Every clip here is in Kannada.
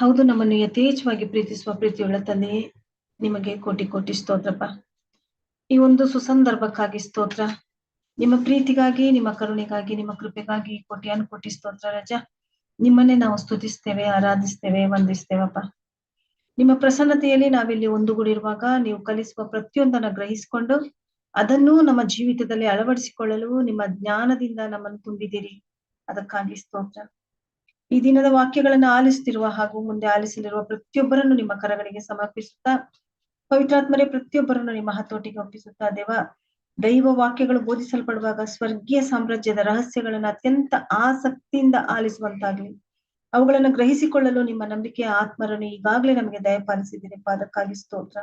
ಹೌದು, ನಮ್ಮನ್ನು ಯಥೇಚ್ಛವಾಗಿ ಪ್ರೀತಿಸುವ ಪ್ರೀತಿಯುಳ್ಳ ತಂದೆಯೇ ನಿಮಗೆ ಕೋಟಿ ಕೋಟಿ ಸ್ತೋತ್ರಪ್ಪ. ಈ ಒಂದು ಸುಸಂದರ್ಭಕ್ಕಾಗಿ ಸ್ತೋತ್ರ. ನಿಮ್ಮ ಪ್ರೀತಿಗಾಗಿ, ನಿಮ್ಮ ಕರುಣೆಗಾಗಿ, ನಿಮ್ಮ ಕೃಪೆಗಾಗಿ ಕೋಟಿ ಕೋಟಿ ಸ್ತೋತ್ರ ರಜ. ನಿಮ್ಮನ್ನೇ ನಾವು ಸ್ತುತಿಸ್ತೇವೆ, ಆರಾಧಿಸ್ತೇವೆ, ವಂದಿಸ್ತೇವಪ್ಪ. ನಿಮ್ಮ ಪ್ರಸನ್ನತೆಯಲ್ಲಿ ನಾವಿಲ್ಲಿ ಒಂದುಗೂಡಿರುವಾಗ ನೀವು ಕಲಿಸುವ ಪ್ರತಿಯೊಂದನ್ನ ಗ್ರಹಿಸಿಕೊಂಡು ಅದನ್ನು ನಮ್ಮ ಜೀವಿತದಲ್ಲಿ ಅಳವಡಿಸಿಕೊಳ್ಳಲು ನಿಮ್ಮ ಜ್ಞಾನದಿಂದ ನಮ್ಮನ್ನು ತುಂಬಿದಿರಿ ಅದಕ್ಕಾಗಿ ಸ್ತೋತ್ರ. ಈ ದಿನದ ವಾಕ್ಯಗಳನ್ನು ಆಲಿಸುತ್ತಿರುವ ಹಾಗೂ ಮುಂದೆ ಆಲಿಸಲಿರುವ ಪ್ರತಿಯೊಬ್ಬರನ್ನು ನಿಮ್ಮ ಕರಗಳಿಗೆ ಸಮರ್ಪಿಸುತ್ತಾ, ಪವಿತ್ರಾತ್ಮರೇ ಪ್ರತಿಯೊಬ್ಬರನ್ನು ನಿಮ್ಮ ಹತೋಟಿಗೆ ಒಪ್ಪಿಸುತ್ತಾ, ದೇವ, ದೈವ ವಾಕ್ಯಗಳು ಬೋಧಿಸಲ್ಪಡುವಾಗ ಸ್ವರ್ಗೀಯ ಸಾಮ್ರಾಜ್ಯದ ರಹಸ್ಯಗಳನ್ನು ಅತ್ಯಂತ ಆಸಕ್ತಿಯಿಂದ ಆಲಿಸುವಂತಾಗ್ಲಿ. ಅವುಗಳನ್ನು ಗ್ರಹಿಸಿಕೊಳ್ಳಲು ನಿಮ್ಮ ನಂಬಿಕೆಯ ಆತ್ಮರನ್ನು ಈಗಾಗಲೇ ನಮಗೆ ದಯಪಾಲಿಸಿದ್ದೀರಪ್ಪ ಅದಕ್ಕಾಗಿ ಸ್ತೋತ್ರ.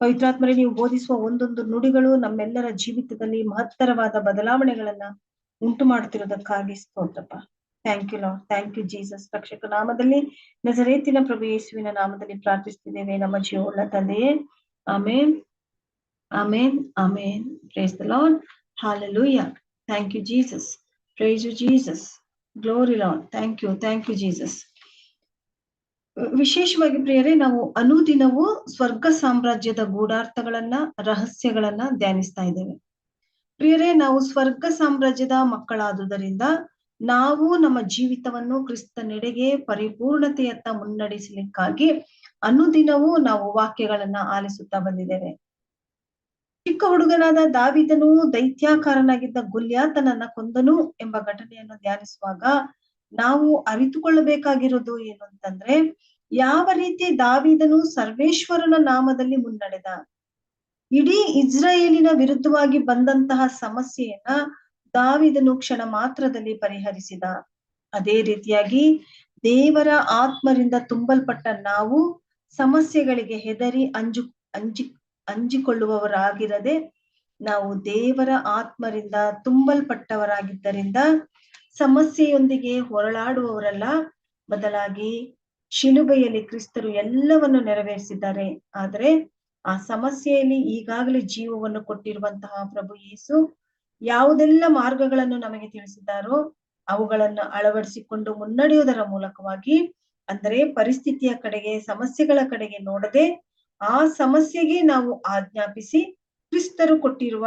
ಪವಿತ್ರಾತ್ಮರೇ, ನೀವು ಬೋಧಿಸುವ ಒಂದೊಂದು ನುಡಿಗಳು ನಮ್ಮೆಲ್ಲರ ಜೀವಿತದಲ್ಲಿ ಮಹತ್ತರವಾದ ಬದಲಾವಣೆಗಳನ್ನ ಉಂಟು ಮಾಡುತ್ತಿರುವುದಕ್ಕಾಗಿ ಸ್ತೋತ್ರಪ್ಪ. Thank you lord thank you Jesus ರಕ್ಷಕ ನಾಮದಲ್ಲಿ ನಜರೇತಿನ ಪ್ರಭು ಯೇಸುವಿನ ನಾಮದಲ್ಲಿ ಪ್ರಾರ್ಥಿಸ್ತಿದ್ದೇವೆ ನಮ್ಮ ಜೀವನ ತಂದೆಯೇ. Amen. Amen. Amen. Praise the lord hallelujah thank you Jesus praise you Jesus glory lord thank you thank you Jesus ವಿಶೇಷವಾಗಿ ಪ್ರಿಯರೇ, ನಾವು ಅನುದಿನವೂ ಸ್ವರ್ಗ ಸಾಮ್ರಾಜ್ಯದ ಗೂಢಾರ್ಥಗಳನ್ನ, ರಹಸ್ಯಗಳನ್ನ ಧ್ಯಾನಿಸ್ತಾ ಇದ್ದೇವೆ. ಪ್ರಿಯರೇ, ನಾವು ಸ್ವರ್ಗ ಸಾಮ್ರಾಜ್ಯದ ಮಕ್ಕಳಾದುದರಿಂದ ನಾವು ನಮ್ಮ ಜೀವಿತವನ್ನು ಕ್ರಿಸ್ತನೆಡೆಗೆ ಪರಿಪೂರ್ಣತೆಯತ್ತ ಮುನ್ನಡೆಸಲಿಕ್ಕಾಗಿ ಅನುದಿನವೂ ನಾವು ವಾಕ್ಯಗಳನ್ನ ಆಲಿಸುತ್ತಾ ಬಂದಿದ್ದೇವೆ. ಚಿಕ್ಕ ಹುಡುಗನಾದ ದಾವಿದನು ದೈತ್ಯಾಕಾರನಾಗಿದ್ದ ಗುಲ್ಯಾತನನ್ನ ಕೊಂದನು ಎಂಬ ಘಟನೆಯನ್ನು ಧ್ಯಾನಿಸುವಾಗ ನಾವು ಅರಿತುಕೊಳ್ಳಬೇಕಾಗಿರೋದು ಏನು ಅಂತಂದ್ರೆ, ಯಾವ ರೀತಿ ದಾವಿದನು ಸರ್ವೇಶ್ವರನ ನಾಮದಲ್ಲಿ ಮುನ್ನಡೆದ? ಇಡೀ ಇಸ್ರಾಯೇಲಿನ ವಿರುದ್ಧವಾಗಿ ಬಂದಂತಹ ಸಮಸ್ಯೆಯನ್ನ ದಾವಿದನು ಕ್ಷಣ ಮಾತ್ರದಲ್ಲಿ ಪರಿಹರಿಸಿದ. ಅದೇ ರೀತಿಯಾಗಿ ದೇವರ ಆತ್ಮರಿಂದ ತುಂಬಲ್ಪಟ್ಟ ನಾವು ಸಮಸ್ಯೆಗಳಿಗೆ ಹೆದರಿ ಅಂಜು, ಅಂಜಿ, ಅಂಜಿಕೊಳ್ಳುವವರಾಗಿರದೆ ನಾವು ದೇವರ ಆತ್ಮರಿಂದ ತುಂಬಲ್ಪಟ್ಟವರಾಗಿದ್ದರಿಂದ ಸಮಸ್ಯೆಯೊಂದಿಗೆ ಹೊರಳಾಡುವವರಲ್ಲ ಬದಲಾಗಿ ಶಿಲುಬೆಯಲ್ಲಿ ಕ್ರಿಸ್ತರು ಎಲ್ಲವನ್ನು ನೆರವೇರಿಸಿದ್ದಾರೆ. ಆದರೆ ಆ ಸಮಸ್ಯೆಯಲ್ಲಿ ಈಗಾಗಲೇ ಜೀವವನ್ನು ಕೊಟ್ಟಿರುವಂತಹ ಪ್ರಭು ಯೇಸು ಯಾವುದೆಲ್ಲ ಮಾರ್ಗಗಳನ್ನು ನಮಗೆ ತಿಳಿಸಿದ್ದಾರೋ ಅವುಗಳನ್ನು ಅಳವಡಿಸಿಕೊಂಡು ಮುನ್ನಡೆಯುವುದರ ಮೂಲಕವಾಗಿ, ಅಂದರೆ ಪರಿಸ್ಥಿತಿಯ ಕಡೆಗೆ, ಸಮಸ್ಯೆಗಳ ಕಡೆಗೆ ನೋಡದೆ ಆ ಸಮಸ್ಯೆಗೆ ನಾವು ಆಜ್ಞಾಪಿಸಿ ಕ್ರಿಸ್ತರು ಕೊಟ್ಟಿರುವ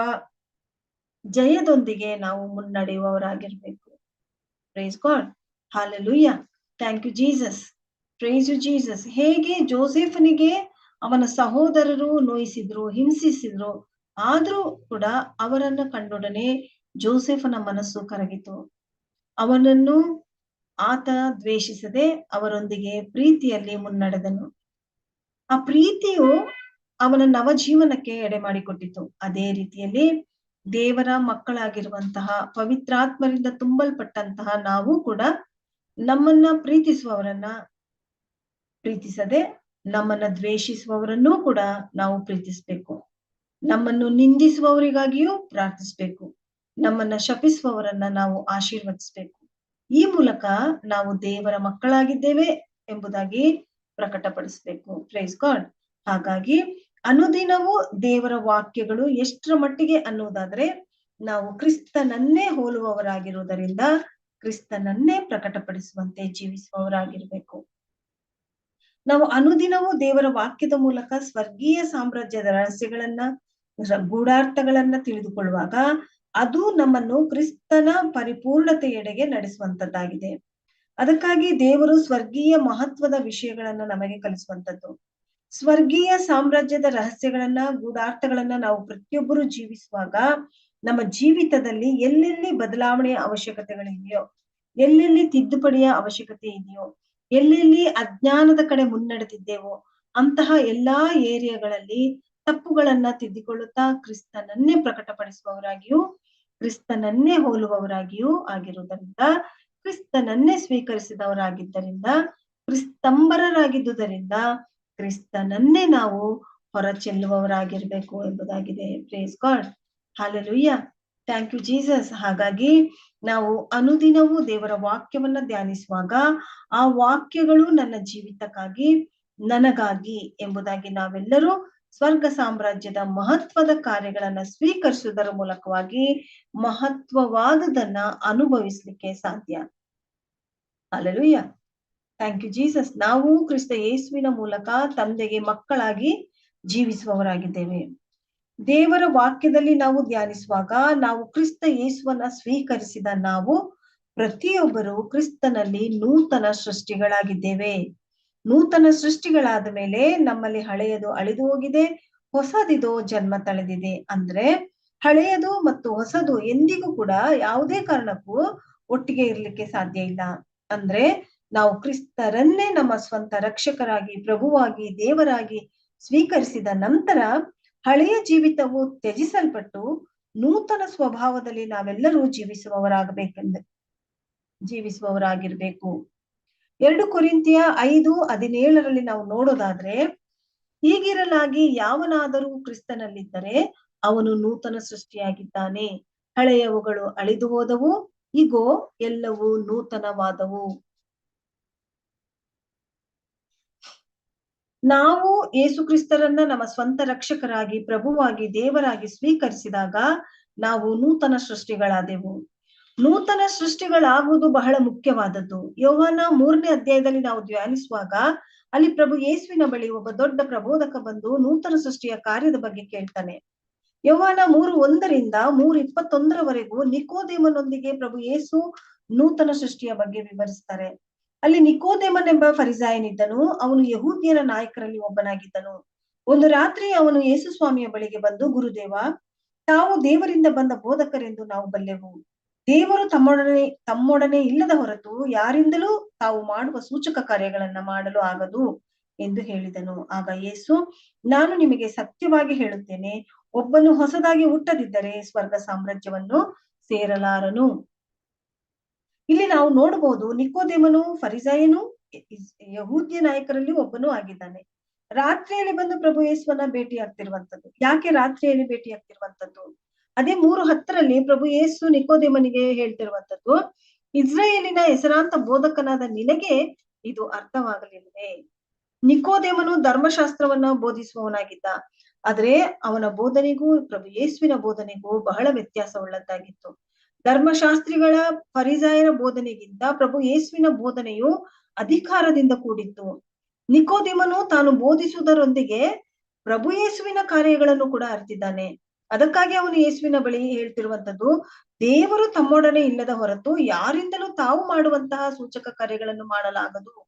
ಜಯದೊಂದಿಗೆ ನಾವು ಮುನ್ನಡೆಯುವವರಾಗಿರ್ಬೇಕು. Praise God hallelujah thank you Jesus praise you Jesus ಹೇಗೆ ಜೋಸೆಫನಿಗೆ ಅವನ ಸಹೋದರರು ನೋಯಿಸಿದ್ರು, ಹಿಂಸಿಸಿದ್ರು ಆದ್ರೂ ಕೂಡ ಅವರನ್ನ ಕಂಡೊಡನೆ ಜೋಸೆಫನ ಮನಸ್ಸು ಕರಗಿತು. ಅವನನ್ನು ಆತ ದ್ವೇಷಿಸದೆ ಅವರೊಂದಿಗೆ ಪ್ರೀತಿಯಲ್ಲಿ ಮುನ್ನಡೆದನು. ಆ ಪ್ರೀತಿಯು ಅವನ ನವಜೀವನಕ್ಕೆ ಎಡೆ ಮಾಡಿಕೊಟ್ಟಿತು. ಅದೇ ರೀತಿಯಲ್ಲಿ ದೇವರ ಮಕ್ಕಳಾಗಿರುವಂತಹ ಪವಿತ್ರಾತ್ಮರಿಂದ ತುಂಬಲ್ಪಟ್ಟಂತಹ ನಾವು ಕೂಡ ನಮ್ಮನ್ನ ಪ್ರೀತಿಸುವವರನ್ನ ಪ್ರೀತಿಸದೆ ನಮ್ಮನ್ನ ದ್ವೇಷಿಸುವವರನ್ನೂ ಕೂಡ ನಾವು ಪ್ರೀತಿಸ್ಬೇಕು. ನಮ್ಮನ್ನು ನಿಂದಿಸುವವರಿಗಾಗಿಯೂ ಪ್ರಾರ್ಥಿಸ್ಬೇಕು. ನಮ್ಮನ್ನ ಶಪಿಸುವವರನ್ನ ನಾವು ಆಶೀರ್ವದಿಸ್ಬೇಕು. ಈ ಮೂಲಕ ನಾವು ದೇವರ ಮಕ್ಕಳಾಗಿದ್ದೇವೆ ಎಂಬುದಾಗಿ ಪ್ರಕಟಪಡಿಸ್ಬೇಕು. ಪ್ರೈಸ್ ಗಾಡ್ ಹಾಗಾಗಿ ಅನುದಿನವೂ ದೇವರ ವಾಕ್ಯಗಳು ಎಷ್ಟರ ಮಟ್ಟಿಗೆ ಅನ್ನುವುದಾದ್ರೆ ನಾವು ಕ್ರಿಸ್ತನನ್ನೇ ಹೋಲುವವರಾಗಿರುವುದರಿಂದ ಕ್ರಿಸ್ತನನ್ನೇ ಪ್ರಕಟಪಡಿಸುವಂತೆ ಜೀವಿಸುವವರಾಗಿರ್ಬೇಕು. ನಾವು ಅನುದಿನವೂ ದೇವರ ವಾಕ್ಯದ ಮೂಲಕ ಸ್ವರ್ಗೀಯ ಸಾಮ್ರಾಜ್ಯದ ರಹಸ್ಯಗಳನ್ನ ಗೂಢಾರ್ಥಗಳನ್ನ ತಿಳಿದುಕೊಳ್ಳುವಾಗ ಅದು ನಮ್ಮನ್ನು ಕ್ರಿಸ್ತನ ಪರಿಪೂರ್ಣತೆಯೆಡೆಗೆ ನಡೆಸುವಂತದ್ದಾಗಿದೆ. ಅದಕ್ಕಾಗಿ ದೇವರು ಸ್ವರ್ಗೀಯ ಮಹತ್ವದ ವಿಷಯಗಳನ್ನ ನಮಗೆ ಕಲಿಸುವಂತದ್ದು. ಸ್ವರ್ಗೀಯ ಸಾಮ್ರಾಜ್ಯದ ರಹಸ್ಯಗಳನ್ನ, ಗೂಢಾರ್ಥಗಳನ್ನ ನಾವು ಪ್ರತಿಯೊಬ್ಬರು ಜೀವಿಸುವಾಗ ನಮ್ಮ ಜೀವಿತದಲ್ಲಿ ಎಲ್ಲೆಲ್ಲಿ ಬದಲಾವಣೆಯ ಅವಶ್ಯಕತೆಗಳಿದೆಯೋ ಎಲ್ಲೆಲ್ಲಿ ತಿದ್ದುಪಡಿಯ ಅವಶ್ಯಕತೆ ಇದೆಯೋ, ಎಲ್ಲೆಲ್ಲಿ ಅಜ್ಞಾನದ ಕಡೆ ಮುನ್ನಡೆದಿದ್ದೇವೋ ಅಂತಹ ಎಲ್ಲಾ ಏರಿಯಾಗಳಲ್ಲಿ ತಪ್ಪುಗಳನ್ನ ತಿದ್ದಿಕೊಳ್ಳುತ್ತಾ ಕ್ರಿಸ್ತನನ್ನೇ ಪ್ರಕಟಪಡಿಸುವವರಾಗಿಯೂ, ಕ್ರಿಸ್ತನನ್ನೇ ಹೋಲುವವರಾಗಿಯೂ ಆಗಿರುವುದರಿಂದ, ಕ್ರಿಸ್ತನನ್ನೇ ಸ್ವೀಕರಿಸಿದವರಾಗಿದ್ದರಿಂದ, ಕ್ರಿಸ್ತಂಬರರಾಗಿದ್ದುದರಿಂದ ಕ್ರಿಸ್ತನನ್ನೇ ನಾವು ಹೊರ ಚೆಲ್ಲುವವರಾಗಿರ್ಬೇಕು ಎಂಬುದಾಗಿದೆ. Praise God hallelujah thank you Jesus ಹಾಗಾಗಿ ನಾವು ಅನುದಿನವೂ ದೇವರ ವಾಕ್ಯವನ್ನ ಧ್ಯಾನಿಸುವಾಗ ಆ ವಾಕ್ಯಗಳು ನನ್ನ ಜೀವಿತಕ್ಕಾಗಿ ನನಗಾಗಿ ಎಂಬುದಾಗಿ ನಾವೆಲ್ಲರೂ ಸ್ವರ್ಗ ಸಾಮ್ರಾಜ್ಯದ ಮಹತ್ವದ ಕಾರ್ಯಗಳನ್ನ ಸ್ವೀಕರಿಸುವುದರ ಮೂಲಕವಾಗಿ ಮಹತ್ವವಾದದನ್ನ ಅನುಭವಿಸ್ಲಿಕ್ಕೆ ಸಾಧ್ಯ. ಅಲ್ಲಲುಯ್ಯ ಥ್ಯಾಂಕ್ ಯು ಜೀಸಸ್ ನಾವು ಕ್ರಿಸ್ತ ಯೇಸುವಿನ ಮೂಲಕ ತಂದೆಗೆ ಮಕ್ಕಳಾಗಿ ಜೀವಿಸುವವರಾಗಿದ್ದೇವೆ. ದೇವರ ವಾಕ್ಯದಲ್ಲಿ ನಾವು ಧ್ಯಾನಿಸುವಾಗ ನಾವು ಕ್ರಿಸ್ತ ಯೇಸುವನ್ನ ಸ್ವೀಕರಿಸಿದ ನಾವು ಪ್ರತಿಯೊಬ್ಬರು ಕ್ರಿಸ್ತನಲ್ಲಿ ನೂತನ ಸೃಷ್ಟಿಗಳಾಗಿದ್ದೇವೆ. ನೂತನ ಸೃಷ್ಟಿಗಳಾದ ಮೇಲೆ ನಮ್ಮಲ್ಲಿ ಹಳೆಯದು ಅಳಿದು ಹೋಗಿದೆ, ಹೊಸದಿದು ಜನ್ಮ ತಳೆದಿದೆ. ಅಂದ್ರೆ ಹಳೆಯದು ಮತ್ತು ಹೊಸದು ಎಂದಿಗೂ ಕೂಡ ಯಾವುದೇ ಕಾರಣಕ್ಕೂ ಒಟ್ಟಿಗೆ ಇರ್ಲಿಕ್ಕೆ ಸಾಧ್ಯ ಇಲ್ಲ. ಅಂದ್ರೆ ನಾವು ಕ್ರಿಸ್ತರನ್ನೇ ನಮ್ಮ ಸ್ವಂತ ರಕ್ಷಕರಾಗಿ, ಪ್ರಭುವಾಗಿ, ದೇವರಾಗಿ ಸ್ವೀಕರಿಸಿದ ನಂತರ ಹಳೆಯ ಜೀವಿತವು ತ್ಯಜಿಸಲ್ಪಟ್ಟು ನೂತನ ಸ್ವಭಾವದಲ್ಲಿ ನಾವೆಲ್ಲರೂ ಜೀವಿಸುವವರಾಗಬೇಕೆಂದು, ಜೀವಿಸುವವರಾಗಿರ್ಬೇಕು. ಎರಡು ಕುರಿಂತಿಯ ಐದು ಹದಿನೇಳರಲ್ಲಿ ನಾವು ನೋಡೋದಾದ್ರೆ, ಹೀಗಿರಲಾಗಿ ಯಾವನಾದರೂ ಕ್ರಿಸ್ತನಲ್ಲಿದ್ದರೆ ಅವನು ನೂತನ ಸೃಷ್ಟಿಯಾಗಿದ್ದಾನೆ. ಹಳೆಯವುಗಳು ಅಳಿದು ಹೋದವು, ಇಗೋ, ಎಲ್ಲವೂ ನೂತನವಾದವು. ನಾವು ಯೇಸು ಕ್ರಿಸ್ತರನ್ನ ನಮ್ಮ ಸ್ವಂತ ರಕ್ಷಕರಾಗಿ, ಪ್ರಭುವಾಗಿ, ದೇವರಾಗಿ ಸ್ವೀಕರಿಸಿದಾಗ ನಾವು ನೂತನ ಸೃಷ್ಟಿಗಳಾದೆವು. ನೂತನ ಸೃಷ್ಟಿಗಳಾಗುವುದು ಬಹಳ ಮುಖ್ಯವಾದದ್ದು. ಯೋಹಾನ ಮೂರನೇ ಅಧ್ಯಾಯದಲ್ಲಿ ನಾವು ಧ್ಯಾನಿಸುವಾಗ ಅಲ್ಲಿ ಪ್ರಭು ಯೇಸುವಿನ ಬಳಿ ಒಬ್ಬ ದೊಡ್ಡ ಪ್ರಬೋಧಕ ಬಂದು ನೂತನ ಸೃಷ್ಟಿಯ ಕಾರ್ಯದ ಬಗ್ಗೆ ಕೇಳ್ತಾನೆ. ಯೋಹಾನ ಮೂರು ಒಂದರಿಂದ ಮೂರು ಇಪ್ಪತ್ತೊಂದರವರೆಗೂ ನಿಕೋದೇಮನೊಂದಿಗೆ ಪ್ರಭು ಯೇಸು ನೂತನ ಸೃಷ್ಟಿಯ ಬಗ್ಗೆ ವಿವರಿಸ್ತಾರೆ. ಅಲ್ಲಿ ನಿಕೋದೇಮನ್ ಎಂಬ ಫರಿಸಾಯನಿದ್ದನು. ಅವನು ಯಹೂದಿಯರ ನಾಯಕರಲ್ಲಿ ಒಬ್ಬನಾಗಿದ್ದನು. ಒಂದು ರಾತ್ರಿ ಅವನು ಯೇಸು ಸ್ವಾಮಿಯ ಬಳಿಗೆ ಬಂದು, ಗುರುದೇವ, ತಾವು ದೇವರಿಂದ ಬಂದ ಬೋಧಕರೆಂದು ನಾವು ಬಲ್ಲೆವು. ದೇವರು ತಮ್ಮೊಡನೆ ತಮ್ಮೊಡನೆ ಇಲ್ಲದ ಹೊರತು ಯಾರಿಂದಲೂ ತಾವು ಮಾಡುವ ಸೂಚಕ ಕಾರ್ಯಗಳನ್ನ ಮಾಡಲು ಆಗದು ಎಂದು ಹೇಳಿದನು. ಆಗ ಯೇಸು, ನಾನು ನಿಮಗೆ ಸತ್ಯವಾಗಿ ಹೇಳುತ್ತೇನೆ, ಒಬ್ಬನು ಹೊಸದಾಗಿ ಹುಟ್ಟದಿದ್ದರೆ ಸ್ವರ್ಗ ಸಾಮ್ರಾಜ್ಯವನ್ನು ಸೇರಲಾರನು. ಇಲ್ಲಿ ನಾವು ನೋಡಬಹುದು ನಿಕೋದೇಮನು, ಫರಿಸಾಯನು ಯಹೂದ್ಯ ನಾಯಕರಲ್ಲಿ ಒಬ್ಬನು ಆಗಿದ್ದಾನೆ. ರಾತ್ರಿಯಲ್ಲಿ ಬಂದು ಪ್ರಭು ಯೇಸುವನ್ನ ಭೇಟಿ ಆಗ್ತಿರುವಂತದ್ದು ಯಾಕೆ ರಾತ್ರಿಯಲ್ಲಿ ಭೇಟಿ ಆಗ್ತಿರುವಂತದ್ದು ಅದೇ ಮೂರು ಹತ್ತರಲ್ಲಿ ಪ್ರಭು ಯೇಸು ನಿಕೋದೇಮನಿಗೆ ಹೇಳ್ತಿರುವಂತದ್ದು ಇಸ್ರಾಯೇಲಿನ ಹೆಸರಾಂತ ಬೋಧಕನಾದ ನಿನಗೆ ಇದು ಅರ್ಥವಾಗಲಿಲ್ಲವೇ? ನಿಕೋದೇಮನು ಧರ್ಮಶಾಸ್ತ್ರವನ್ನ ಬೋಧಿಸುವವನಾಗಿದ್ದ, ಆದ್ರೆ ಅವನ ಬೋಧನೆಗೂ ಪ್ರಭು ಯೇಸುವಿನ ಬೋಧನೆಗೂ ಬಹಳ ವ್ಯತ್ಯಾಸವುಳ್ಳದ್ದಾಗಿತ್ತು. ಧರ್ಮಶಾಸ್ತ್ರಿಗಳ ಪರಿಜಾಯರ ಬೋಧನೆಗಿಂತ ಪ್ರಭು ಯೇಸುವಿನ ಬೋಧನೆಯು ಅಧಿಕಾರದಿಂದ ಕೂಡಿತ್ತು. ನಿಕೋದಿಮನು ತಾನು ಬೋಧಿಸುವುದರೊಂದಿಗೆ ಪ್ರಭು ಯೇಸುವಿನ ಕಾರ್ಯಗಳನ್ನು ಕೂಡ ಅರ್ತಿದ್ದಾನೆ. ಅದಕ್ಕಾಗಿ ಅವನು ಯೇಸುವಿನ ಬಳಿ ಹೇಳ್ತಿರುವಂತದ್ದು ದೇವರು ತಮ್ಮೊಡನೆ ಇಲ್ಲದ ಹೊರತು ಯಾರಿಂದಲೂ ತಾವು ಮಾಡುವಂತಹ ಸೂಚಕ ಕಾರ್ಯಗಳನ್ನು ಮಾಡಲಾಗದು.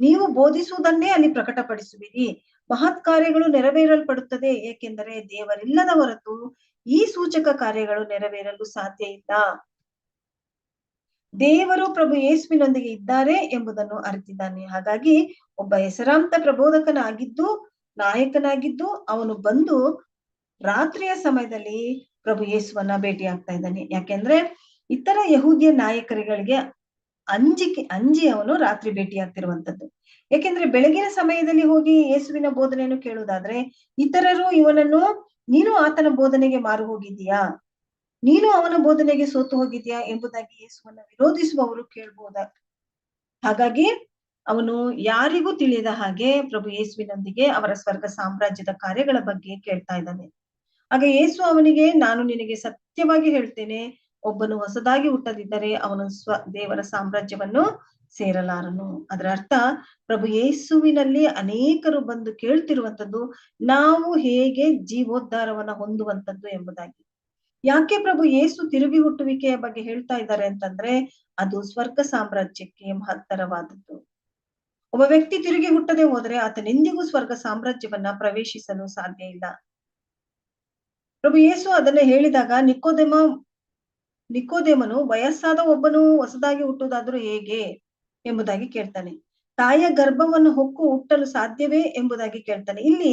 ನೀವು ಬೋಧಿಸುವುದನ್ನೇ ಅಲ್ಲಿ ಪ್ರಕಟಪಡಿಸುವಿರಿ. ಮಹತ್ ಕಾರ್ಯಗಳು ನೆರವೇರಲ್ಪಡುತ್ತದೆ. ಏಕೆಂದರೆ ದೇವರಿಲ್ಲದ ಹೊರತು ಈ ಸೂಚಕ ಕಾರ್ಯಗಳು ನೆರವೇರಲು ಸಾಧ್ಯ ಇಲ್ಲ. ದೇವರು ಪ್ರಭು ಯೇಸುವಿನೊಂದಿಗೆ ಇದ್ದಾರೆ ಎಂಬುದನ್ನು ಅರಿತಿದ್ದಾನೆ. ಹಾಗಾಗಿ ಒಬ್ಬ ಹೆಸರಾಂತ ಪ್ರಬೋಧಕನಾಗಿದ್ದು, ನಾಯಕನಾಗಿದ್ದು, ಅವನು ಬಂದು ರಾತ್ರಿಯ ಸಮಯದಲ್ಲಿ ಪ್ರಭು ಯೇಸುವನ್ನ ಭೇಟಿ ಆಗ್ತಾ ಇದ್ದಾನೆ. ಯಾಕೆಂದ್ರೆ ಇತರ ಯಹೂದಿಯ ನಾಯಕರುಗಳಿಗೆ ಅಂಜಿಕೆ, ಅಂಜಿ ಅವನು ರಾತ್ರಿ ಭೇಟಿ ಆಗ್ತಿರುವಂತದ್ದು. ಯಾಕೆಂದ್ರೆ ಬೆಳಗಿನ ಸಮಯದಲ್ಲಿ ಹೋಗಿ ಯೇಸುವಿನ ಬೋಧನೆಯನ್ನು ಕೇಳುವುದಾದ್ರೆ, ಇತರರು ಇವನನ್ನು, ನೀನು ಆತನ ಬೋಧನೆಗೆ ಮಾರು ಹೋಗಿದ್ದೀಯಾ? ನೀನು ಅವನ ಬೋಧನೆಗೆ ಸೋತು ಹೋಗಿದ್ಯಾ ಎಂಬುದಾಗಿ ಯೇಸುವನ್ನ ವಿರೋಧಿಸುವವರು ಕೇಳ್ಬೋದ? ಹಾಗಾಗಿ ಅವನು ಯಾರಿಗೂ ತಿಳಿಯದ ಹಾಗೆ ಪ್ರಭು ಯೇಸುವಿನೊಂದಿಗೆ ಅವರ ಸ್ವರ್ಗ ಸಾಮ್ರಾಜ್ಯದ ಕಾರ್ಯಗಳ ಬಗ್ಗೆ ಕೇಳ್ತಾ ಇದ್ದಾನೆ. ಆಗ ಯೇಸು ಅವನಿಗೆ, ನಾನು ನಿನಗೆ ಸತ್ಯವಾಗಿ ಹೇಳ್ತೇನೆ, ಒಬ್ಬನು ಹೊಸದಾಗಿ ಹುಟ್ಟದಿದ್ದರೆ ಅವನು ಸ್ವ, ದೇವರ ಸಾಮ್ರಾಜ್ಯವನ್ನು ಸೇರಲಾರನು. ಅದರ ಅರ್ಥ, ಪ್ರಭು ಯೇಸುವಿನಲ್ಲಿ ಅನೇಕರು ಬಂದು ಕೇಳ್ತಿರುವಂತದ್ದು ನಾವು ಹೇಗೆ ಜೀವೋದ್ಧಾರವನ್ನ ಹೊಂದುವಂತದ್ದು ಎಂಬುದಾಗಿ. ಯಾಕೆ ಪ್ರಭು ಯೇಸು ತಿರುಗಿ ಹುಟ್ಟುವಿಕೆಯ ಬಗ್ಗೆ ಹೇಳ್ತಾ ಇದ್ದಾರೆ ಅಂತಂದ್ರೆ, ಅದು ಸ್ವರ್ಗ ಸಾಮ್ರಾಜ್ಯಕ್ಕೆ ಮಹತ್ತರವಾದದ್ದು. ಒಬ್ಬ ವ್ಯಕ್ತಿ ತಿರುಗಿ ಹುಟ್ಟದೆ ಹೋದ್ರೆ ಆತನೆಂದಿಗೂ ಸ್ವರ್ಗ ಸಾಮ್ರಾಜ್ಯವನ್ನ ಪ್ರವೇಶಿಸಲು ಸಾಧ್ಯ ಇಲ್ಲ. ಪ್ರಭು ಯೇಸು ಅದನ್ನ ಹೇಳಿದಾಗ ನಿಕೋದೇಮ, ನಿಕೋದೇಮನು ವಯಸ್ಸಾದ ಒಬ್ಬನು ಹೊಸದಾಗಿ ಹುಟ್ಟುವುದಾದ್ರೂ ಹೇಗೆ ಎಂಬುದಾಗಿ ಕೇಳ್ತಾನೆ. ತಾಯಿಯ ಗರ್ಭವನ್ನು ಹೊಕ್ಕು ಹುಟ್ಟಲು ಸಾಧ್ಯವೇ ಎಂಬುದಾಗಿ ಕೇಳ್ತಾನೆ. ಇಲ್ಲಿ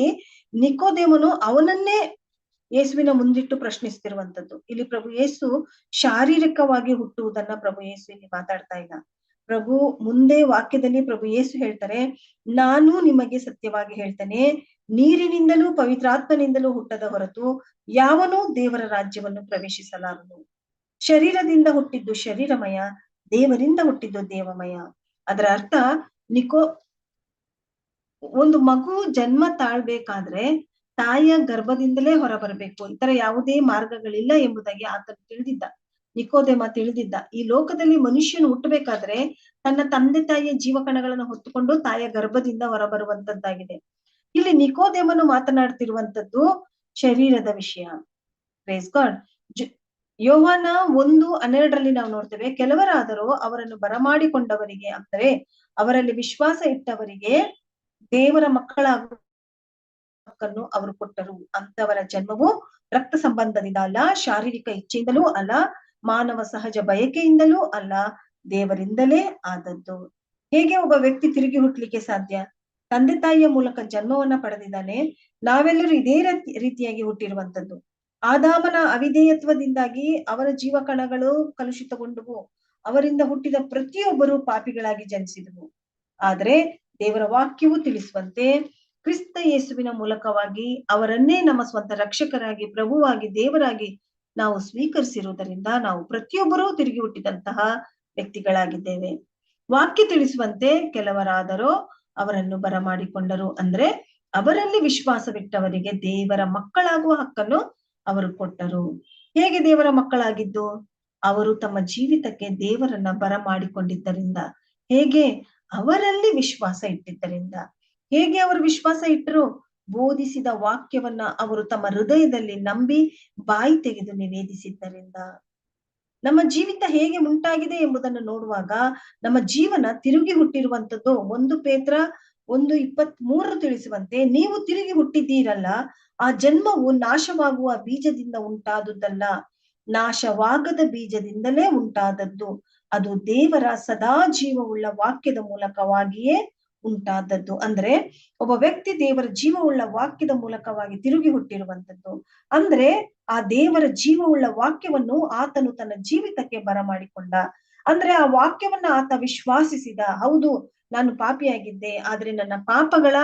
ನಿಕೋದೇಮನು ಅವನನ್ನೇ ಯೇಸುವಿನ ಮುಂದಿಟ್ಟು ಪ್ರಶ್ನಿಸ್ತಿರುವಂತದ್ದು ಇಲ್ಲಿ ಪ್ರಭು ಯೇಸು ಶಾರೀರಿಕವಾಗಿ ಹುಟ್ಟುವುದನ್ನ ಪ್ರಭು ಯೇಸು ಇಲ್ಲಿ ಮಾತಾಡ್ತಾ ಇಲ್ಲ. ಪ್ರಭು ಮುಂದೆ ವಾಕ್ಯದಲ್ಲಿ ಪ್ರಭು ಯೇಸು ಹೇಳ್ತಾರೆ, ನಾನು ನಿಮಗೆ ಸತ್ಯವಾಗಿ ಹೇಳ್ತೇನೆ. ನೀರಿನಿಂದಲೂ ಪವಿತ್ರಾತ್ಮನಿಂದಲೂ ಹುಟ್ಟದ ಹೊರತು ಯಾವನೂ ದೇವರ ರಾಜ್ಯವನ್ನು ಪ್ರವೇಶಿಸಲಾರನು. ಶರೀರದಿಂದ ಹುಟ್ಟಿದ್ದು ಶರೀರಮಯ, ದೇವರಿಂದ ಹುಟ್ಟಿದ್ದು ದೇವಮಯ. ಅದರ ಅರ್ಥ ನಿಕೋ, ಒಂದು ಮಗು ಜನ್ಮ ತಾಳ್ಬೇಕಾದ್ರೆ ತಾಯಿಯ ಗರ್ಭದಿಂದಲೇ ಹೊರಬರಬೇಕು. ಇತರ ಯಾವುದೇ ಮಾರ್ಗಗಳಿಲ್ಲ ಎಂಬುದಾಗಿ ಆತನು ತಿಳಿದಿದ್ದ. ನಿಕೋದೇಮ ತಿಳಿದಿದ್ದ. ಈ ಲೋಕದಲ್ಲಿ ಮನುಷ್ಯನು ಹುಟ್ಟಬೇಕಾದ್ರೆ ತನ್ನ ತಂದೆ ತಾಯಿಯ ಜೀವಕಣಗಳನ್ನು ಹೊತ್ತುಕೊಂಡು ತಾಯಿಯ ಗರ್ಭದಿಂದ ಹೊರಬರುವಂತದ್ದಾಗಿದೆ. ಇಲ್ಲಿ ನಿಕೋದೇಮನು ಮಾತನಾಡ್ತಿರುವಂತದ್ದು ಶರೀರದ ವಿಷಯ. ಪ್ರೇಸ್ ಗಾಡ್ ಯೋಹಾನ ಒಂದು ಹನ್ನೆರಡರಲ್ಲಿ ನಾವು ನೋಡ್ತೇವೆ, ಕೆಲವರಾದರೂ ಅವರನ್ನು ಬರಮಾಡಿಕೊಂಡವರಿಗೆ ಅಂದರೆ ಅವರಲ್ಲಿ ವಿಶ್ವಾಸ ಇಟ್ಟವರಿಗೆ ದೇವರ ಹಕ್ಕನ್ನು ಅವರು ಕೊಟ್ಟರು. ಅಂತವರ ಜನ್ಮವು ರಕ್ತ ಸಂಬಂಧದಿಂದ ಅಲ್ಲ, ಶಾರೀರಿಕ ಇಚ್ಛೆಯಿಂದಲೂ ಅಲ್ಲ, ಮಾನವ ಸಹಜ ಬಯಕೆಯಿಂದಲೂ ಅಲ್ಲ, ದೇವರಿಂದಲೇ ಆದದ್ದು. ಹೇಗೆ ಒಬ್ಬ ವ್ಯಕ್ತಿ ತಿರುಗಿ ಹುಟ್ಟಲಿಕ್ಕೆ ಸಾಧ್ಯ? ತಂದೆ ತಾಯಿಯ ಮೂಲಕ ಜನ್ಮವನ್ನ ಪಡೆದಿದ್ದಾನೆ. ನಾವೆಲ್ಲರೂ ಇದೇ ರೀತಿ, ರೀತಿಯಾಗಿ ಹುಟ್ಟಿರುವಂತದ್ದು ಆದಾಮನ ಅವಿಧೇಯತ್ವದಿಂದಾಗಿ ಅವರ ಜೀವ ಕಣಗಳು ಕಲುಷಿತಗೊಂಡವು. ಅವರಿಂದ ಹುಟ್ಟಿದ ಪ್ರತಿಯೊಬ್ಬರು ಪಾಪಿಗಳಾಗಿ ಜನಿಸಿದವು. ಆದ್ರೆ ದೇವರ ವಾಕ್ಯವು ತಿಳಿಸುವಂತೆ ಕ್ರಿಸ್ತ ಯೇಸುವಿನ ಮೂಲಕವಾಗಿ ಅವರನ್ನೇ ನಮ್ಮ ಸ್ವಂತ ರಕ್ಷಕರಾಗಿ, ಪ್ರಭುವಾಗಿ, ದೇವರಾಗಿ ನಾವು ಸ್ವೀಕರಿಸಿರುವುದರಿಂದ ನಾವು ಪ್ರತಿಯೊಬ್ಬರೂ ತಿರುಗಿ ಹುಟ್ಟಿದಂತಹ ವ್ಯಕ್ತಿಗಳಾಗಿದ್ದೇವೆ. ವಾಕ್ಯ ತಿಳಿಸುವಂತೆ ಕೆಲವರಾದರೋ ಅವರನ್ನು ಬರಮಾಡಿಕೊಂಡರು. ಅಂದ್ರೆ ಅವರಲ್ಲಿ ವಿಶ್ವಾಸವಿಟ್ಟವರಿಗೆ ದೇವರ ಮಕ್ಕಳಾಗುವ ಹಕ್ಕನ್ನು ಅವರು ಕೊಟ್ಟರು. ಹೇಗೆ ದೇವರ ಮಕ್ಕಳಾಗಿದ್ದು? ಅವರು ತಮ್ಮ ಜೀವಿತಕ್ಕೆ ದೇವರನ್ನ ಬರಮಾಡಿಕೊಂಡಿದ್ದರಿಂದ. ಹೇಗೆ? ಅವರಲ್ಲಿ ವಿಶ್ವಾಸ ಇಟ್ಟಿದ್ದರಿಂದ. ಹೇಗೆ ಅವರು ವಿಶ್ವಾಸ ಇಟ್ಟರು ಬೋಧಿಸಿದ ವಾಕ್ಯವನ್ನ ಅವರು ತಮ್ಮ ಹೃದಯದಲ್ಲಿ ನಂಬಿ ಬಾಯಿ ತೆಗೆದು ನಿವೇದಿಸಿದ್ದರಿಂದ. ನಮ್ಮ ಜೀವಿತ ಹೇಗೆ ಉಂಟಾಗಿದೆ ಎಂಬುದನ್ನು ನೋಡುವಾಗ ನಮ್ಮ ಜೀವನ ತಿರುಗಿ ಹುಟ್ಟಿರುವಂತದ್ದು ಒಂದು ಪೇತ್ರ, ಒಂದು ಇಪ್ಪತ್ ಮೂರರು ತಿಳಿಸುವಂತೆ ನೀವು ತಿರುಗಿ ಹುಟ್ಟಿದ್ದೀರಲ್ಲ, ಆ ಜನ್ಮವು ನಾಶವಾಗುವ ಬೀಜದಿಂದ ಉಂಟಾದುದಲ್ಲ ನಾಶವಾಗದ ಬೀಜದಿಂದಲೇ ಉಂಟಾದದ್ದು. ಅದು ದೇವರ ಸದಾ ಜೀವವುಳ್ಳ ವಾಕ್ಯದ ಮೂಲಕವಾಗಿಯೇ ಉಂಟಾದದ್ದು. ಅಂದ್ರೆ ಒಬ್ಬ ವ್ಯಕ್ತಿ ದೇವರ ಜೀವವುಳ್ಳ ವಾಕ್ಯದ ಮೂಲಕವಾಗಿ ತಿರುಗಿ ಹುಟ್ಟಿರುವಂತದ್ದು ಅಂದ್ರೆ ಆ ದೇವರ ಜೀವವುಳ್ಳ ವಾಕ್ಯವನ್ನು ಆತನು ತನ್ನ ಜೀವಿತಕ್ಕೆ ಬರಮಾಡಿಕೊಂಡ. ಅಂದ್ರೆ ಆ ವಾಕ್ಯವನ್ನ ಆತ ವಿಶ್ವಾಸಿಸಿದ. ಹೌದು, ನಾನು ಪಾಪಿಯಾಗಿದ್ದೆ, ಆದ್ರೆ ನನ್ನ ಪಾಪಗಳ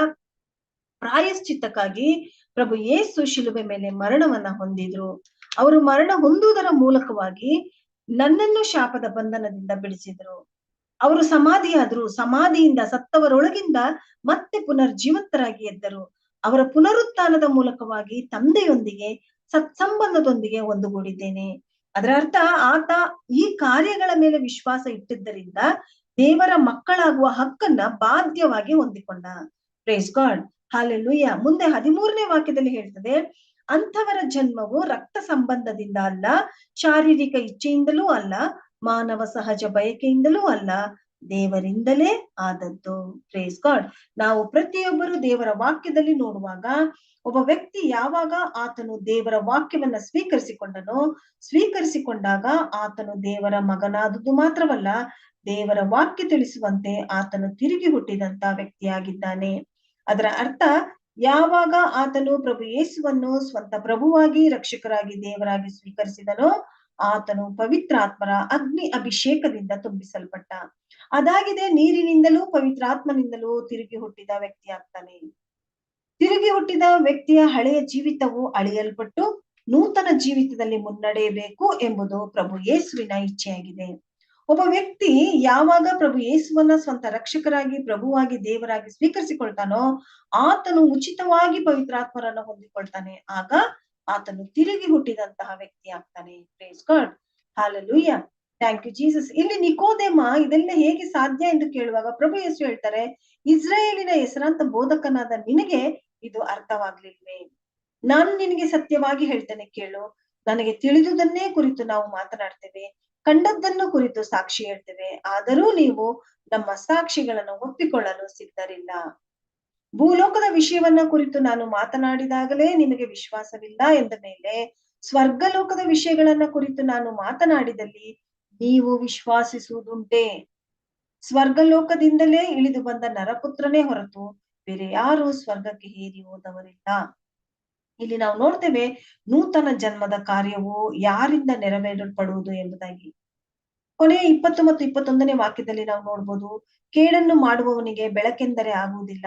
ಪ್ರಾಯಶ್ಚಿತ್ತಕ್ಕಾಗಿ ಪ್ರಭು ಯೇಸು ಶಿಲುಬೆ ಮೇಲೆ ಮರಣವನ್ನ ಹೊಂದಿದ್ರು. ಅವರು ಮರಣ ಹೊಂದುವುದರ ಮೂಲಕವಾಗಿ ನನ್ನನ್ನು ಶಾಪದ ಬಂಧನದಿಂದ ಬಿಡಿಸಿದ್ರು. ಅವರು ಸಮಾಧಿಯಾದ್ರು, ಸಮಾಧಿಯಿಂದ ಸತ್ತವರೊಳಗಿಂದ ಮತ್ತೆ ಪುನರ್ಜೀವಂತರಾಗಿ ಎದ್ದರು. ಅವರ ಪುನರುತ್ಥಾನದ ಮೂಲಕವಾಗಿ ತಂದೆಯೊಂದಿಗೆ ಸತ್ಸಂಬಂಧದೊಂದಿಗೆ ಒಂದುಗೂಡಿದ್ದೇನೆ. ಅದರ ಅರ್ಥ, ಆತ ಈ ಕಾರ್ಯಗಳ ಮೇಲೆ ವಿಶ್ವಾಸ ಇಟ್ಟಿದ್ದರಿಂದ ದೇವರ ಮಕ್ಕಳಾಗುವ ಹಕ್ಕನ್ನ ಬಾಧ್ಯವಾಗಿ ಹೊಂದಿಕೊಂಡ. ಪ್ರೇಸ್ ಗಾಡ್ ಹಾಲೆಲ್ಲೂಯ್ಯ ಮುಂದೆ ಹದಿಮೂರನೇ ವಾಕ್ಯದಲ್ಲಿ ಹೇಳ್ತದೆ, ಅಂಥವರ ಜನ್ಮವು ರಕ್ತ ಸಂಬಂಧದಿಂದ ಅಲ್ಲ, ಶಾರೀರಿಕ ಇಚ್ಛೆಯಿಂದಲೂ ಅಲ್ಲ ಮಾನವ ಸಹಜ ಬಯಕೆಯಿಂದಲೂ ಅಲ್ಲ, ದೇವರಿಂದಲೇ ಆದದ್ದು. ಪ್ರೇಸ್ ಗಾಡ್ ನಾವು ಪ್ರತಿಯೊಬ್ಬರು ದೇವರ ವಾಕ್ಯದಲ್ಲಿ ನೋಡುವಾಗ, ಒಬ್ಬ ವ್ಯಕ್ತಿ ಯಾವಾಗ ಆತನು ದೇವರ ವಾಕ್ಯವನ್ನ ಸ್ವೀಕರಿಸಿಕೊಂಡನೋ, ಸ್ವೀಕರಿಸಿಕೊಂಡಾಗ ಆತನು ದೇವರ ಮಗನಾದದ್ದು ಮಾತ್ರವಲ್ಲ, ದೇವರ ವಾಕ್ಯ ತಿಳಿಸುವಂತೆ ಆತನು ತಿರುಗಿ ಹುಟ್ಟಿದಂತ ವ್ಯಕ್ತಿಯಾಗಿದ್ದಾನೆ. ಅದರ ಅರ್ಥ, ಯಾವಾಗ ಆತನು ಪ್ರಭು ಯೇಸುವನ್ನು ಸ್ವಂತ ಪ್ರಭುವಾಗಿ ರಕ್ಷಕರಾಗಿ ದೇವರಾಗಿ ಸ್ವೀಕರಿಸಿದನೋ ಆತನು ಪವಿತ್ರಾತ್ಮರ ಅಗ್ನಿ ಅಭಿಷೇಕದಿಂದ ತುಂಬಿಸಲ್ಪಟ್ಟ. ಅದಾಗಿದೆ, ನೀರಿನಿಂದಲೂ ಪವಿತ್ರಾತ್ಮನಿಂದಲೂ ತಿರುಗಿ ಹುಟ್ಟಿದ ವ್ಯಕ್ತಿಯಾಗ್ತಾನೆ. ತಿರುಗಿ ಹುಟ್ಟಿದ ವ್ಯಕ್ತಿಯ ಹಳೆಯ ಜೀವಿತವು ಅಳಿಯಲ್ಪಟ್ಟು ನೂತನ ಜೀವಿತದಲ್ಲಿ ಮುನ್ನಡೆಯಬೇಕು ಎಂಬುದು ಪ್ರಭು ಯೇಸುವಿನ ಇಚ್ಛೆಯಾಗಿದೆ. ಒಬ್ಬ ವ್ಯಕ್ತಿ ಯಾವಾಗ ಪ್ರಭು ಯೇಸುವನ್ನ ಸ್ವಂತ ರಕ್ಷಕರಾಗಿ, ಪ್ರಭುವಾಗಿ, ದೇವರಾಗಿ ಸ್ವೀಕರಿಸಿಕೊಳ್ತಾನೋ, ಆತನು ಉಚಿತವಾಗಿ ಪವಿತ್ರಾತ್ಮರನ್ನು ಹೊಂದಿಕೊಳ್ತಾನೆ. ಆಗ ಆತನು ತಿರುಗಿ ಹುಟ್ಟಿದಂತಹ ವ್ಯಕ್ತಿ ಆಗ್ತಾನೆ. Praise God hallelujah thank you Jesus ಇಲ್ಲಿ ನಿಕೋದೇಮ ಇದೆಲ್ಲ ಹೇಗೆ ಸಾಧ್ಯ ಎಂದು ಕೇಳುವಾಗ ಪ್ರಭು ಯೇಸು ಹೇಳ್ತಾರೆ, ಇಸ್ರಾಯೇಲಿನ ಹೆಸರಾಂತ ಬೋಧಕನಾದ ನಿನಗೆ ಇದು ಅರ್ಥವಾಗ್ಲಿಲ್ವೇ? ನಾನು ನಿನಗೆ ಸತ್ಯವಾಗಿ ಹೇಳ್ತೇನೆ ಕೇಳು. ನನಗೆ ತಿಳಿದುದನ್ನೇ ಕುರಿತು ನಾವು ಮಾತನಾಡ್ತೇವೆ. ಕಂಡದ್ದನ್ನು ಕುರಿತು ಸಾಕ್ಷಿ ಹೇಳ್ತೇವೆ. ಆದರೂ ನೀವು ನಮ್ಮ ಸಾಕ್ಷಿಗಳನ್ನು ಒಪ್ಪಿಕೊಳ್ಳಲು ಸಿದ್ಧರಿಲ್ಲ. ಭೂಲೋಕದ ವಿಷಯವನ್ನ ಕುರಿತು ನಾನು ಮಾತನಾಡಿದಾಗಲೇ ನಿಮಗೆ ವಿಶ್ವಾಸವಿಲ್ಲ ಎಂದ ಮೇಲೆ ಸ್ವರ್ಗಲೋಕದ ವಿಷಯಗಳನ್ನ ಕುರಿತು ನಾನು ಮಾತನಾಡಿದಲ್ಲಿ ನೀವು ವಿಶ್ವಾಸಿಸುವುದುಂಟೆ. ಸ್ವರ್ಗಲೋಕದಿಂದಲೇ ಇಳಿದು ಬಂದ ನರಪುತ್ರನೇ ಹೊರತು ಬೇರೆ ಯಾರು ಸ್ವರ್ಗಕ್ಕೆ ಹೇರಿ ಹೋದವರಿಲ್ಲ. ಇಲ್ಲಿ ನಾವು ನೋಡ್ತೇವೆ ನೂತನ ಜನ್ಮದ ಕಾರ್ಯವು ಯಾರಿಂದ ನೆರವೇರಲ್ಪಡುವುದು ಎಂಬುದಾಗಿ. ಕೊನೆಯ ಇಪ್ಪತ್ತು ಮತ್ತು ಇಪ್ಪತ್ತೊಂದನೇ ವಾಕ್ಯದಲ್ಲಿ ನಾವು ನೋಡ್ಬೋದು, ಕೇಡನ್ನು ಮಾಡುವವನಿಗೆ ಬೆಳಕೆಂದರೆ ಆಗುವುದಿಲ್ಲ.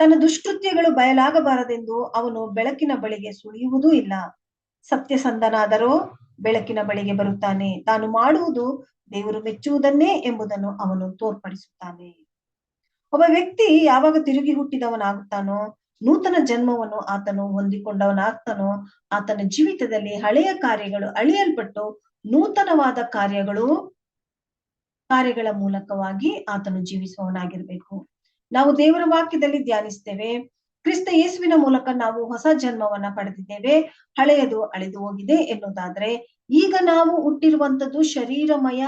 ತನ್ನ ದುಷ್ಕೃತ್ಯಗಳು ಬಯಲಾಗಬಾರದೆಂದು ಅವನು ಬೆಳಕಿನ ಬಳಿಗೆ ಸುಳಿಯುವುದೂ ಇಲ್ಲ. ಸತ್ಯಸಂಧನಾದರೂ ಬೆಳಕಿನ ಬಳಿಗೆ ಬರುತ್ತಾನೆ. ತಾನು ಮಾಡುವುದು ದೇವರು ಮೆಚ್ಚುವುದನ್ನೇ ಎಂಬುದನ್ನು ಅವನು ತೋರ್ಪಡಿಸುತ್ತಾನೆ. ಒಬ್ಬ ವ್ಯಕ್ತಿ ಯಾವಾಗ ತಿರುಗಿ ಹುಟ್ಟಿದವನಾಗುತ್ತಾನೋ, ನೂತನ ಜನ್ಮವನ್ನು ಆತನು ಹೊಂದಿಕೊಂಡವನಾಗ್ತಾನೋ, ಆತನ ಜೀವಿತದಲ್ಲಿ ಹಳೆಯ ಕಾರ್ಯಗಳು ಅಳಿಯಲ್ಪಟ್ಟು ನೂತನವಾದ ಕಾರ್ಯಗಳು, ಕಾರ್ಯಗಳ ಮೂಲಕವಾಗಿ ಆತನು ಜೀವಿಸುವವನಾಗಿರ್ಬೇಕು. ನಾವು ದೇವರ ವಾಕ್ಯದಲ್ಲಿ ಧ್ಯಾನಿಸ್ತೇವೆ. ಕ್ರಿಸ್ತ ಯೇಸುವಿನ ಮೂಲಕ ನಾವು ಹೊಸ ಜನ್ಮವನ್ನ ಪಡೆದಿದ್ದೇವೆ. ಹಳೆಯದು ಅಳೆದು ಹೋಗಿದೆ ಎನ್ನುವುದಾದ್ರೆ, ಈಗ ನಾವು ಹುಟ್ಟಿರುವಂತದ್ದು ಶರೀರಮಯ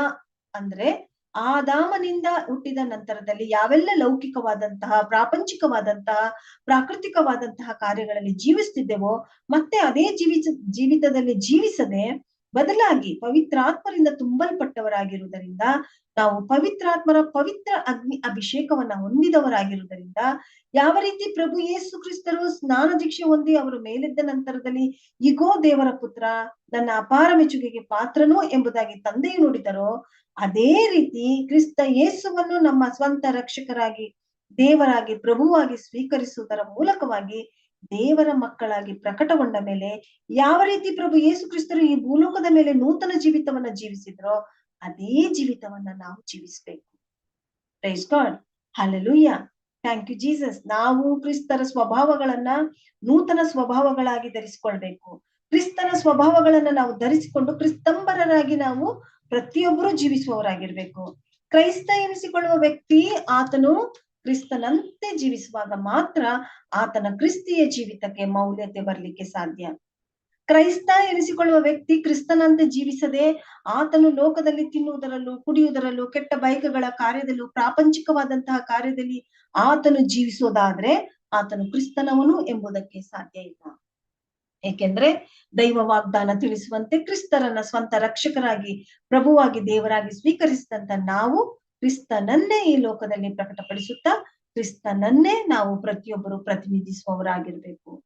ಅಂದ್ರೆ ಆದಾಮನಿಂದ ಹುಟ್ಟಿದ ನಂತರದಲ್ಲಿ ಯಾವೆಲ್ಲ ಲೌಕಿಕವಾದಂತಹ, ಪ್ರಾಪಂಚಿಕವಾದಂತಹ, ಪ್ರಾಕೃತಿಕವಾದಂತಹ ಕಾರ್ಯಗಳಲ್ಲಿ ಜೀವಿಸ್ತಿದ್ದೆವೋ ಮತ್ತೆ ಅದೇ ಜೀವಿಸ ಜೀವಿತದಲ್ಲಿ ಜೀವಿಸದೆ ಬದಲಾಗಿ ಪವಿತ್ರಾತ್ಮರಿಂದ ತುಂಬಲ್ಪಟ್ಟವರಾಗಿರುವುದರಿಂದ, ನಾವು ಪವಿತ್ರಾತ್ಮರ ಪವಿತ್ರ ಅಗ್ನಿ ಅಭಿಷೇಕವನ್ನ ಹೊಂದಿದವರಾಗಿರುವುದರಿಂದ, ಯಾವ ರೀತಿ ಪ್ರಭು ಯೇಸು ಕ್ರಿಸ್ತರು ಸ್ನಾನ ದೀಕ್ಷೆ ಹೊಂದಿ ಅವರು ಮೇಲೆದ್ದ ನಂತರದಲ್ಲಿ, ಇಗೋ ದೇವರ ಪುತ್ರ, ನನ್ನ ಅಪಾರ ಮೆಚ್ಚುಗೆಗೆ ಪಾತ್ರನು ಎಂಬುದಾಗಿ ತಂದೆಯು ನುಡಿದರೋ, ಅದೇ ರೀತಿ ಕ್ರಿಸ್ತ ಯೇಸುವನ್ನು ನಮ್ಮ ಸ್ವಂತ ರಕ್ಷಕರಾಗಿ, ದೇವರಾಗಿ, ಪ್ರಭುವಾಗಿ ಸ್ವೀಕರಿಸುವುದರ ಮೂಲಕವಾಗಿ ದೇವರ ಮಕ್ಕಳಾಗಿ ಪ್ರಕಟಗೊಂಡ ಮೇಲೆ ಯಾವ ರೀತಿ ಪ್ರಭು ಯೇಸು ಕ್ರಿಸ್ತರು ಈ ಭೂಲೋಕದ ಮೇಲೆ ನೂತನ ಜೀವಿತವನ್ನ ಜೀವಿಸಿದ್ರೋ ಅದೇ ಜೀವಿತವನ್ನ ನಾವು ಜೀವಿಸ್ಬೇಕು. Praise God hallelujah thank you Jesus ನಾವು ಕ್ರಿಸ್ತರ ಸ್ವಭಾವಗಳನ್ನ ನೂತನ ಸ್ವಭಾವಗಳಾಗಿ ಧರಿಸಿಕೊಳ್ಬೇಕು. ಕ್ರಿಸ್ತನ ಸ್ವಭಾವಗಳನ್ನ ನಾವು ಧರಿಸಿಕೊಂಡು ಕ್ರಿಸ್ತಂಬರರಾಗಿ ನಾವು ಪ್ರತಿಯೊಬ್ಬರು ಜೀವಿಸುವವರಾಗಿರ್ಬೇಕು. ಕ್ರೈಸ್ತ ಎನಿಸಿಕೊಳ್ಳುವ ವ್ಯಕ್ತಿ ಆತನು ಕ್ರಿಸ್ತನಂತೆ ಜೀವಿಸುವಾಗ ಮಾತ್ರ ಆತನ ಕ್ರಿಸ್ತಿಯ ಜೀವಿತಕ್ಕೆ ಮೌಲ್ಯತೆ ಬರಲಿಕ್ಕೆ ಸಾಧ್ಯ. ಕ್ರೈಸ್ತ ಎನಿಸಿಕೊಳ್ಳುವ ವ್ಯಕ್ತಿ ಕ್ರಿಸ್ತನಂತೆ ಜೀವಿಸದೆ ಆತನು ಲೋಕದಲ್ಲಿ ತಿನ್ನುವುದರಲ್ಲೂ ಕುಡಿಯುವುದರಲ್ಲೂ ಕೆಟ್ಟ ಬೈಕಗಳ ಕಾರ್ಯದಲ್ಲೂ ಪ್ರಾಪಂಚಿಕವಾದಂತಹ ಕಾರ್ಯದಲ್ಲಿ ಆತನು ಜೀವಿಸೋದಾದ್ರೆ ಆತನು ಕ್ರಿಸ್ತನವನು ಎಂಬುದಕ್ಕೆ ಸಾಧ್ಯ ಇಲ್ಲ. ಏಕೆಂದ್ರೆ ದೈವ ವಾಗ್ದಾನ ತಿಳಿಸುವಂತೆ ಕ್ರಿಸ್ತರನ್ನ ಸ್ವಂತ ರಕ್ಷಕರಾಗಿ, ಪ್ರಭುವಾಗಿ, ದೇವರಾಗಿ ಸ್ವೀಕರಿಸಿದಂತ ನಾವು ಕ್ರಿಸ್ತನನ್ನೇ ಈ ಲೋಕದಲ್ಲಿ ಪ್ರಕಟಪಡಿಸುತ್ತಾ ಕ್ರಿಸ್ತನನ್ನೇ ನಾವು ಪ್ರತಿಯೊಬ್ಬರು ಪ್ರತಿನಿಧಿಸುವವರಾಗಿರ್ಬೇಕು.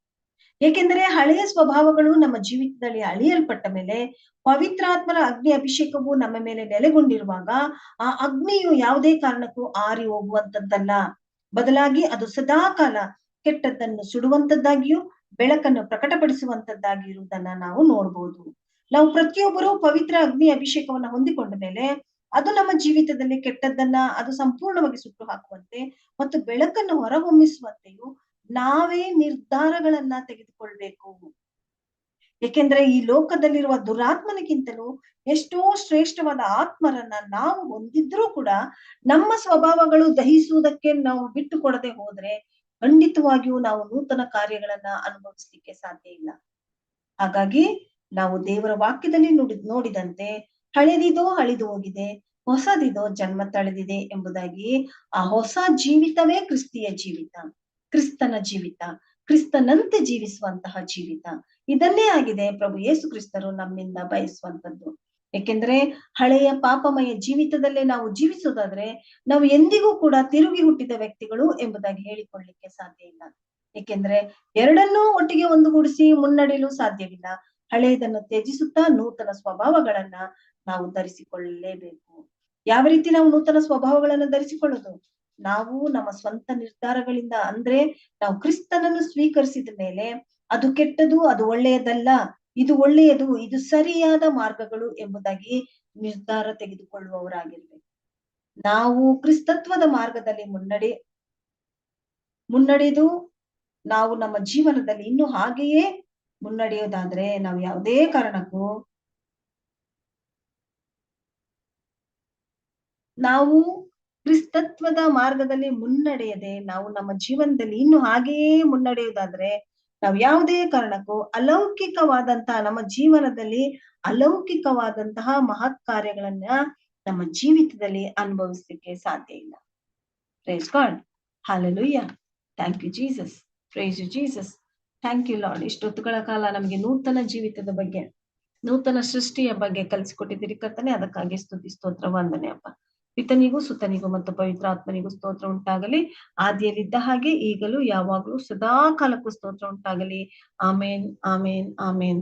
ಏಕೆಂದರೆ ಹಳೆಯ ಸ್ವಭಾವಗಳು ನಮ್ಮ ಜೀವಿತದಲ್ಲಿ ಅಳಿಯಲ್ಪಟ್ಟ ಮೇಲೆ, ಪವಿತ್ರಾತ್ಮರ ಅಗ್ನಿ ಅಭಿಷೇಕವು ನಮ್ಮ ಮೇಲೆ ನೆಲೆಗೊಂಡಿರುವಾಗ ಆ ಅಗ್ನಿಯು ಯಾವುದೇ ಕಾರಣಕ್ಕೂ ಆರಿ ಹೋಗುವಂತದ್ದಲ್ಲ. ಬದಲಾಗಿ ಅದು ಸದಾಕಾಲ ಕೆಟ್ಟದ್ದನ್ನು ಸುಡುವಂತದ್ದಾಗಿಯೂ, ಬೆಳಕನ್ನು ಪ್ರಕಟಪಡಿಸುವಂತದ್ದಾಗಿರುವುದನ್ನ ನಾವು ನೋಡ್ಬೋದು. ನಾವು ಪ್ರತಿಯೊಬ್ಬರು ಪವಿತ್ರ ಅಗ್ನಿ ಅಭಿಷೇಕವನ್ನು ಹೊಂದಿಕೊಂಡ ಮೇಲೆ ಅದು ನಮ್ಮ ಜೀವಿತದಲ್ಲಿ ಕೆಟ್ಟದ್ದನ್ನ ಅದು ಸಂಪೂರ್ಣವಾಗಿ ಸುಟ್ಟು ಹಾಕುವಂತೆ ಮತ್ತು ಬೆಳಕನ್ನು ಹೊರಹೊಮ್ಮಿಸುವಂತೆಯೂ ನಾವೇ ನಿರ್ಧಾರಗಳನ್ನ ತೆಗೆದುಕೊಳ್ಬೇಕು. ಏಕೆಂದ್ರೆ ಈ ಲೋಕದಲ್ಲಿರುವ ದುರಾತ್ಮನಿಗಿಂತಲೂ ಎಷ್ಟೋ ಶ್ರೇಷ್ಠವಾದ ಆತ್ಮರನ್ನ ನಾವು ಹೊಂದಿದ್ರೂ ಕೂಡ ನಮ್ಮ ಸ್ವಭಾವಗಳು ದಹಿಸುವುದಕ್ಕೆ ನಾವು ಬಿಟ್ಟು ಕೊಡದೆ ಹೋದ್ರೆ ಖಂಡಿತವಾಗಿಯೂ ನಾವು ನೂತನ ಕಾರ್ಯಗಳನ್ನ ಅನುಭವಿಸ್ಲಿಕ್ಕೆ ಸಾಧ್ಯ ಇಲ್ಲ. ಹಾಗಾಗಿ ನಾವು ದೇವರ ವಾಕ್ಯದಲ್ಲಿ ನುಡಿ, ನೋಡಿದಂತೆ ಹಳೆದಿದೋ ಅಳಿದು ಹೋಗಿದೆ, ಹೊಸದಿದೋ ಜನ್ಮ ತಳೆದಿದೆ ಎಂಬುದಾಗಿ ಆ ಹೊಸ ಜೀವಿತವೇ ಕ್ರಿಸ್ತಿಯ ಜೀವಿತ, ಕ್ರಿಸ್ತನ ಜೀವಿತ, ಕ್ರಿಸ್ತನಂತೆ ಜೀವಿಸುವಂತಹ ಜೀವಿತ. ಇದನ್ನೇ ಆಗಿದೆ ಪ್ರಭು ಯೇಸು ಕ್ರಿಸ್ತರು ನಮ್ಮಿಂದ ಬಯಸುವಂತದ್ದು ಏಕೆಂದ್ರೆ ಹಳೆಯ ಪಾಪಮಯ ಜೀವಿತದಲ್ಲೇ ನಾವು ಜೀವಿಸೋದಾದ್ರೆ ನಾವು ಎಂದಿಗೂ ಕೂಡ ತಿರುಗಿ ಹುಟ್ಟಿದ ವ್ಯಕ್ತಿಗಳು ಎಂಬುದಾಗಿ ಹೇಳಿಕೊಳ್ಳಿಕ್ಕೆ ಸಾಧ್ಯ ಇಲ್ಲ. ಏಕೆಂದ್ರೆ ಎರಡನ್ನೂ ಒಟ್ಟಿಗೆ ಒಂದುಗೂಡಿಸಿ ಮುನ್ನಡೆಯಲು ಸಾಧ್ಯವಿಲ್ಲ. ಹಳೆಯದನ್ನು ತ್ಯಜಿಸುತ್ತಾ ನೂತನ ಸ್ವಭಾವಗಳನ್ನ ನಾವು ಧರಿಸಿಕೊಳ್ಳಲೇಬೇಕು ಯಾವ ರೀತಿ ನಾವು ನೂತನ ಸ್ವಭಾವಗಳನ್ನು ಧರಿಸಿಕೊಳ್ಳೋದು? ನಾವು ನಮ್ಮ ಸ್ವಂತ ನಿರ್ಧಾರಗಳಿಂದ ಅಂದ್ರೆ ನಾವು ಕ್ರಿಸ್ತನನ್ನು ಸ್ವೀಕರಿಸಿದ ಮೇಲೆ ಅದು ಕೆಟ್ಟದು, ಅದು ಒಳ್ಳೆಯದಲ್ಲ, ಇದು ಒಳ್ಳೆಯದು, ಇದು ಸರಿಯಾದ ಮಾರ್ಗಗಳು ಎಂಬುದಾಗಿ ನಿರ್ಧಾರ ತೆಗೆದುಕೊಳ್ಳುವವರಾಗಿರ್ಬೇಕು. ನಾವು ಕ್ರಿಸ್ತತ್ವದ ಮಾರ್ಗದಲ್ಲಿ ಮುನ್ನಡೆ, ಮುನ್ನಡೆದು ನಾವು ನಮ್ಮ ಜೀವನದಲ್ಲಿ ಇನ್ನು ಹಾಗೆಯೇ ಮುನ್ನಡೆಯೋದಾದ್ರೆ ನಾವು ಯಾವುದೇ ಕಾರಣಕ್ಕೂ ನಾವು ಕ್ರಿಸ್ತತ್ವದ ಮಾರ್ಗದಲ್ಲಿ ಮುನ್ನಡೆಯದೆ, ನಾವು ನಮ್ಮ ಜೀವನದಲ್ಲಿ ಇನ್ನು ಹಾಗೆಯೇ ಮುನ್ನಡೆಯುವುದಾದ್ರೆ, ನಾವು ಯಾವುದೇ ಕಾರಣಕ್ಕೂ ಅಲೌಕಿಕವಾದಂತಹ ನಮ್ಮ ಜೀವನದಲ್ಲಿ ಅಲೌಕಿಕವಾದಂತಹ ಮಹತ್ ಕಾರ್ಯಗಳನ್ನ ನಮ್ಮ ಜೀವಿತದಲ್ಲಿ ಅನುಭವಿಸ್ಲಿಕ್ಕೆ ಸಾಧ್ಯ ಇಲ್ಲ. Praise God hallelujah thank you Jesus praise you Jesus thank you lord ಇಷ್ಟೊತ್ತುಗಳ ಕಾಲ ನಮಗೆ ನೂತನ ಜೀವಿತದ ಬಗ್ಗೆ, ನೂತನ ಸೃಷ್ಟಿಯ ಬಗ್ಗೆ ಕಲಿಸಿಕೊಟ್ಟಿದ್ದೀರಿ ಕರ್ತನೆ. ಅದಕ್ಕಾಗಿ ಸ್ತುತಿ, ಸ್ತೋತ್ರ, ವಂದನೆ, ಅಪ್ಪ. ಪಿತನಿಗೂ ಸುತನಿಗೂ ಮತ್ತು ಪವಿತ್ರ ಆತ್ಮನಿಗೂ ಸ್ತೋತ್ರ ಉಂಟಾಗಲಿ. ಆದಿಯಲ್ಲಿದ್ದ ಹಾಗೆ ಈಗಲೂ ಯಾವಾಗಲೂ ಸದಾ ಕಾಲಕ್ಕೂ ಸ್ತೋತ್ರ ಉಂಟಾಗಲಿ. ಆಮೇನ್ ಆಮೇನ್ ಆಮೇನ್.